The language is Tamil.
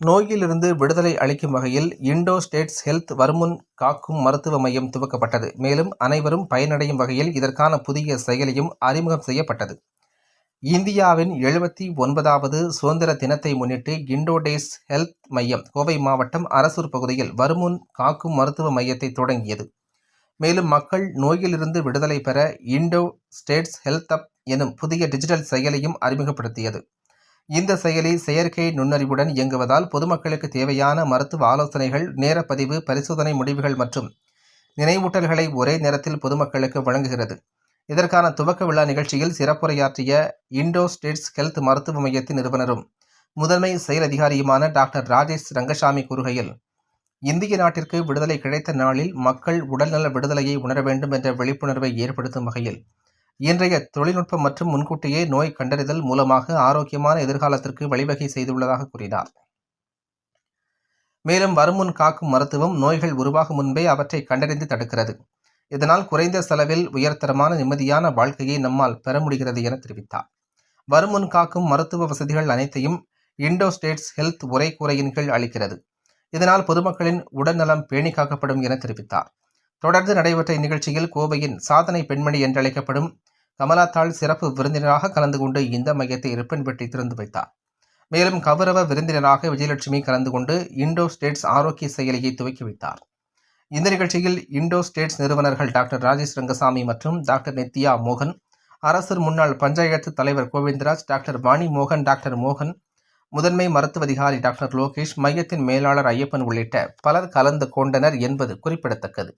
நோயிலிருந்து விடுதலை அளிக்கும் வகையில் இண்டோ ஸ்டேட்ஸ் ஹெல்த் வருமுன் காக்கும் மருத்துவ மையம் துவக்கப்பட்டது. மேலும் அனைவரும் பயனடையும் வகையில் இதற்கான புதிய செயலியும் அறிமுகம் செய்யப்பட்டது. இந்தியாவின் எழுபத்தி ஒன்பதாவது சுதந்திர தினத்தை முன்னிட்டு இண்டோடேஸ் ஹெல்த் மையம் கோவை மாவட்டம் அரசூர் பகுதியில் வருமுன் காக்கும் மருத்துவ மையத்தை தொடங்கியது. மேலும் மக்கள் நோயிலிருந்து விடுதலை பெற இண்டோ ஸ்டேட்ஸ் ஹெல்த் அப் எனும் புதிய டிஜிட்டல் செயலியும் அறிமுகப்படுத்தியது. இந்த செயலி செயற்கை நுண்ணறிவுடன் இயங்குவதால் பொதுமக்களுக்கு தேவையான மருத்துவ ஆலோசனைகள் நேரப்பதிவு பரிசோதனை முடிவுகள் மற்றும் நினைவூட்டல்களை ஒரே நேரத்தில் பொதுமக்களுக்கு வழங்குகிறது. இதற்கான துவக்க விழா நிகழ்ச்சியில் சிறப்புரையாற்றிய இண்டோ ஸ்டேட்ஸ் ஹெல்த் மருத்துவ மையத்தின் நிறுவனரும் முதன்மை செயல் அதிகாரியுமான டாக்டர் ராஜேஷ் ரங்கசாமி கூறுகையில் இந்திய நாட்டிற்கு விடுதலை கிடைத்த நாளில் மக்கள் உடல்நல விடுதலையை உணர வேண்டும் என்ற விழிப்புணர்வை ஏற்படுத்தும் வகையில் இன்றைய தொழில்நுட்பம் மற்றும் முன்கூட்டியே நோய் கண்டறிதல் மூலமாக ஆரோக்கியமான எதிர்காலத்திற்கு வழிவகை செய்துள்ளதாக கூறினார். மேலும் வருமுன் காக்கும் மருத்துவம் நோய்கள் உருவாகும் முன்பே அவற்றை கண்டறிந்து தடுக்கிறது. இதனால் குறைந்த செலவில் உயர்தரமான நிம்மதியான வாழ்க்கையை நம்மால் பெற முடிகிறது என தெரிவித்தார். வருமுன் காக்கும் மருத்துவ வசதிகள் அனைத்தையும் இண்டோ ஸ்டேட்ஸ் ஹெல்த் உரை கூரையின் கீழ் அளிக்கிறது. இதனால் பொதுமக்களின் உடல்நலம் பேணி காக்கப்படும் என தெரிவித்தார். தொடர்ந்து நடைபெற்ற இந்நிகழ்ச்சியில் கோவையின் சாதனை பெண்மணி என்றழைக்கப்படும் கமலாத்தாள் சிறப்பு விருந்தினராக கலந்து கொண்டு இந்த மையத்தை ரிப்பன் திறந்து வைத்தார். மேலும் கௌரவ விருந்தினராக விஜயலட்சுமி கலந்து கொண்டு இண்டோ ஸ்டேட்ஸ் ஆரோக்கிய செயலியை துவக்கி வைத்தார். இந்த நிகழ்ச்சியில் இண்டோ ஸ்டேட்ஸ் நிறுவனர்கள் டாக்டர் ராஜேஷ் ரங்கசாமி மற்றும் டாக்டர் நித்யா மோகன் அரசர் முன்னாள் பஞ்சாயத்து தலைவர் கோவிந்தராஜ் டாக்டர் வாணி மோகன் டாக்டர் மோகன் முதன்மை மருத்துவ அதிகாரி டாக்டர் லோகேஷ் மையத்தின் மேலாளர் ஐயப்பன் உள்ளிட்ட பலர் கலந்து கொண்டனர் என்பது குறிப்பிடத்தக்கது.